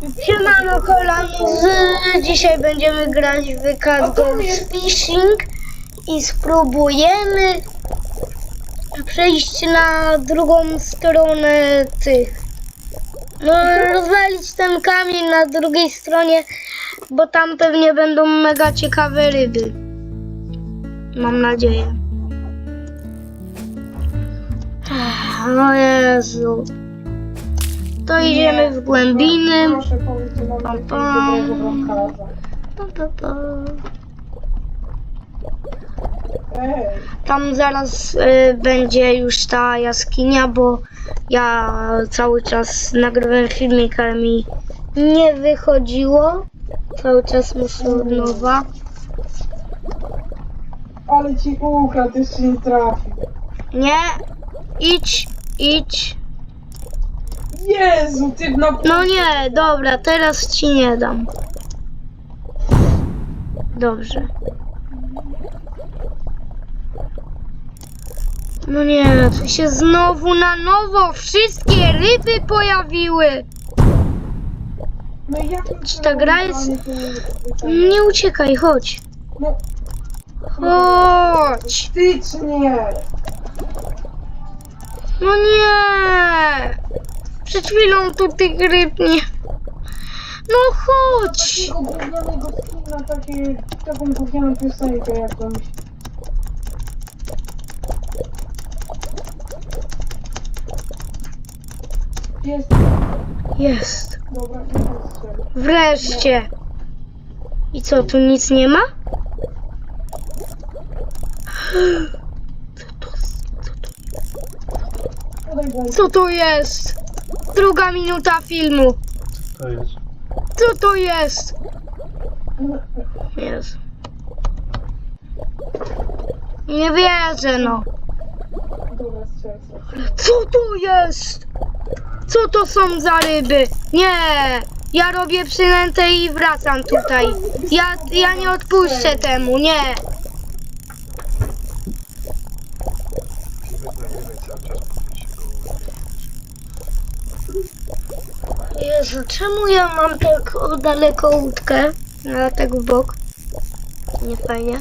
Siemano kolanuzy, dzisiaj będziemy grać w Cat Goes Fishing i spróbujemy przejść na drugą stronę tych. No, rozwalić ten kamień na drugiej stronie, bo tam pewnie będą mega ciekawe ryby. Mam nadzieję. O Jezu. To idziemy w głębiny. Proszę powiedzcie nam Pam, pam. dobrego bramkarza. Pa, pa, pa. Ej, Tam zaraz y, będzie już ta jaskinia, bo ja cały czas nagrywałem filmik, ale mi nie wychodziło. Cały czas muszę od nowa. ale ci ukradł, jeszcze nie trafił. Nie, idź, idź. Jezu, ty na... No nie, dobra, teraz ci nie dam. Dobrze. No nie, tu się znowu na nowo wszystkie ryby pojawiły. No jak Czy ta gra jest- No, Nie uciekaj, chodź. no Chodź. stycznie! No nie. Przed chwilą tu nie. No chodź. Takiego gównianego skina, takie, taką gównianą piosenkę jakąś. Jest, Jest. dobra. Wreszcie. I co, tu nic nie ma? Co to, co to, co to jest? Druga minuta filmu. To jest. Co to jest? Jezu. Nie wierzę, no. Co to jest? Co to są za ryby? Nie! Ja robię przynętę i wracam tutaj. Ja, ja nie odpuszczę temu, nie. Nagrywaj cały czas, póki się go Jezu, czemu ja mam tak o daleko łódkę? Na tak w bok. Nie fajnie.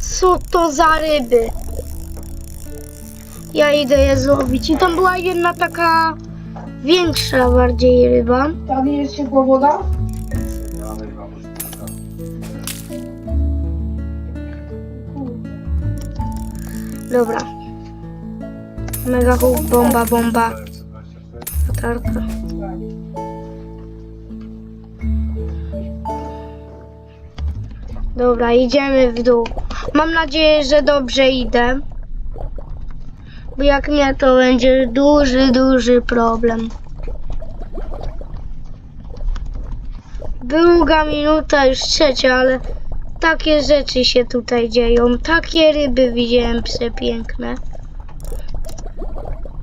Co to za ryby? Ja idę je złowić. I tam była jedna taka większa bardziej ryba. Tam jest ciepła woda? Dobra. Mega bomba, bomba. Latarka. Dobra, idziemy w dół. Mam nadzieję, że dobrze idę. Bo jak nie, to będzie duży, duży problem. Druga minuta, już trzecia, ale takie rzeczy się tutaj dzieją. Takie ryby widziałem przepiękne.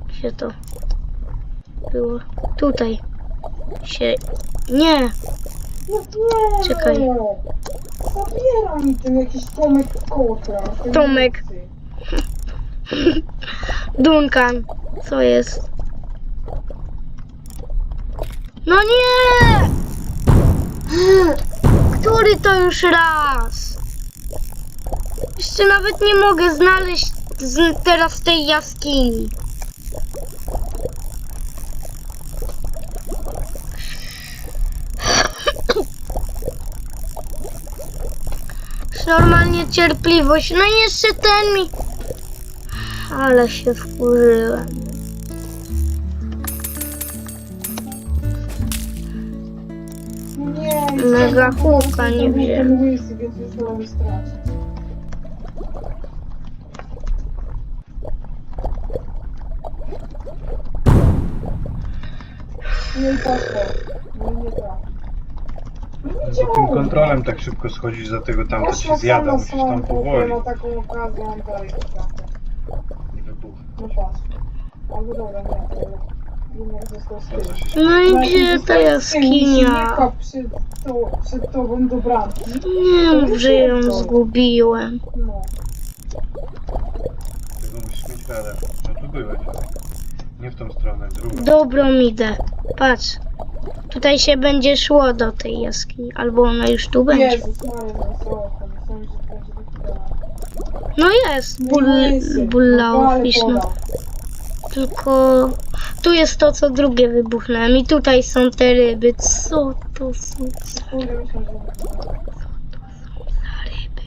Gdzie to było? Tutaj. Się... Nie, No nie! Czekaj. Zabiera mi ten jakiś Tomek Kotra. Tomek. Duncan, co jest? No nie! Który to już raz? Jeszcze nawet nie mogę znaleźć z, teraz tej jaskini. Normalnie cierpliwość. No i jeszcze ten mi ale się wkurzyłem. Nie, Mega huka nie ten łysy, więc już mam stracić. Nie i tak No i nie tak. No nie Za tym kontrolem tak szybko schodzisz, za tego tam to ci zjada, musisz tam powoli. Na taką okazję mam dalej trafię. Nie wybuch. No patrz. Albo dobra, nie, to jednak został z To co tyłu. się No i No, jak gdzie ta i się jaskinia? przed, to, przed tobą do bramki. Nie mów, że ją zgubiłem. No. Tego musisz mieć radę. No tu byłeś. Nie w tą stronę, drugą. Dobrą idę. Patrz. Tutaj się będzie szło do tej jaskini. Albo ona już tu będzie. Jezus Maria, no co? Myślałem, że to będzie dalej. No jest. Bull, Jezu, bulla no, ale fish, no. podał. Tylko tu jest to, co drugie wybuchnąłem. I tutaj są te ryby. Co to są za Kurde, myślałem, że ryby?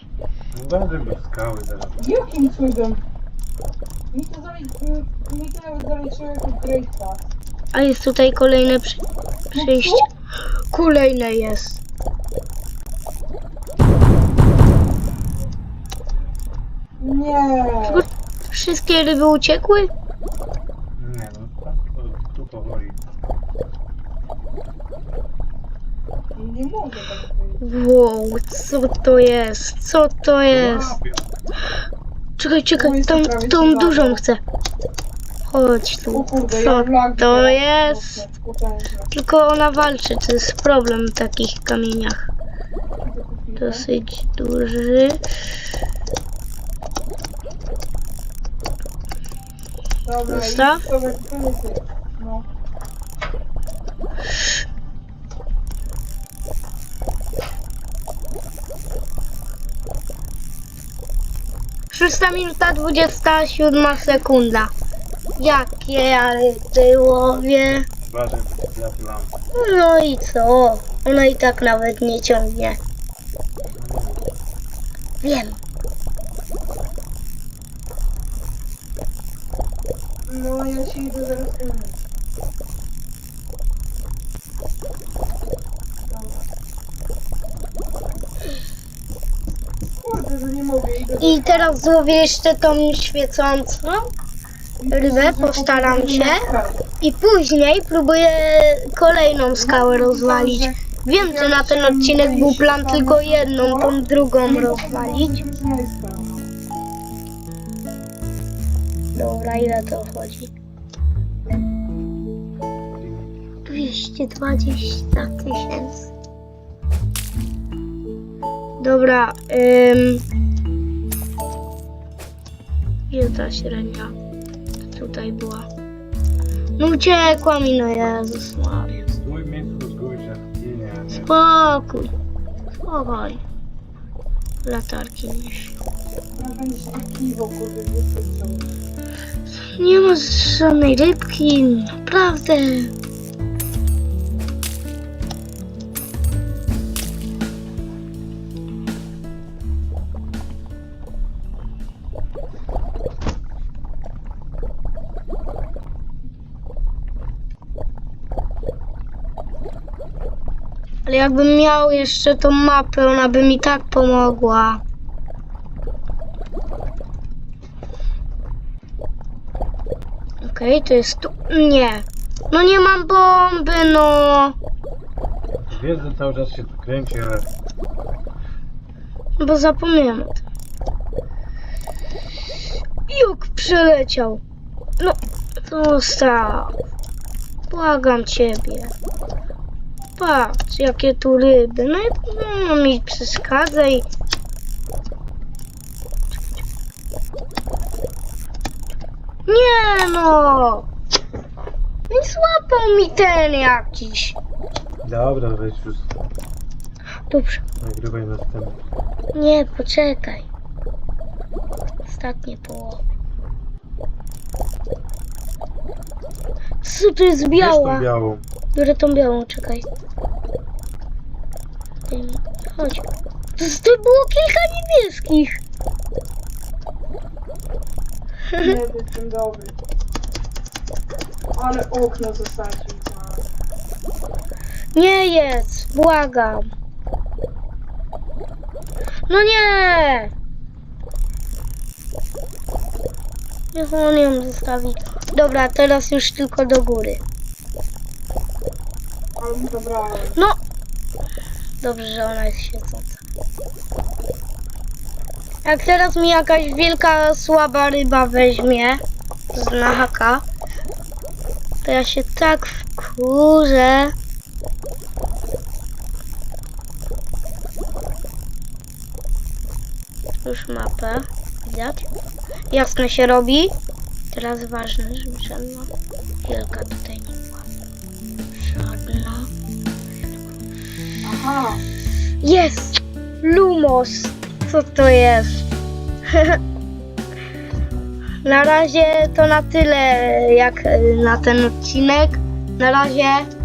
No będę był skały zaraz. Jakim cudem? A jest tutaj kolejne przy... przejście. Kolejne jest. Nie. Wszystkie ryby uciekły? Nie no, tam, o, tu powoli. Nie może tak być. Wow, co to jest? Co to jest? Czekaj, czekaj, tą, tą dużą chcę. Chodź tu. Co to jest? Tylko ona walczy, to jest problem w takich kamieniach. Dosyć duży. Dobra, Zostaw. I sobie to jest jest. No. Szósta minuta, 27 sekunda. Jakie zjadł lampę. No i co? Ona i tak nawet nie ciągnie. Wiem. No, ja się idę zaraz umyć. Dobra. Kurde, że nie mogę. Idę I teraz złowię jeszcze tą świecącą rybę, postaram się. I później próbuję kolejną skałę rozwalić. Wiem, że na ten odcinek był plan tylko jedną, tą drugą rozwalić. Dobra, ile to chodzi? 220 tysięcy. Dobra, ym... Gdzie ta średnia? Tutaj była. No uciekła mi, no Jezus Maria. Stój w miejscu. Spokój. Spokój. Latarki niż. Nie ma żadnej rybki, naprawdę. Ale jakbym miał jeszcze tą mapę, ona by mi tak pomogła. Okej, to jest tu. Nie. No nie mam bomby, no. Wiesz, że cały czas się tu kręci, ale Bo zapomniałem. Juk przeleciał. No, zostaw. Błagam ciebie. Patrz, jakie tu ryby. No, i- no mi przeszkadza i... Nie no! Nie złapał mi ten jakiś. dobra, weź już Dobrze. nagrywaj następny. Nie, poczekaj. Ostatnie połowy. Co to jest Bierz biała? tą białą. Biorę tą białą, czekaj. Chodź. To, to było kilka niebieskich. Nie jestem dobry. Ale okno zasadził. Nie jest, błagam. No nie! Niech on ją zostawi. Dobra, teraz już tylko do góry. Ale mu zabrałem. No! Dobrze, że ona jest siedząca. Jak teraz mi jakaś wielka, słaba ryba weźmie z na haka, to ja się tak wkurzę. Już mapę. Widać? Jasne się robi. Teraz ważne, żeby żadna wielka tutaj nie była. Żadna. Aha. Jest! Lumos! Co to jest? na razie to na tyle jak na ten odcinek. Na razie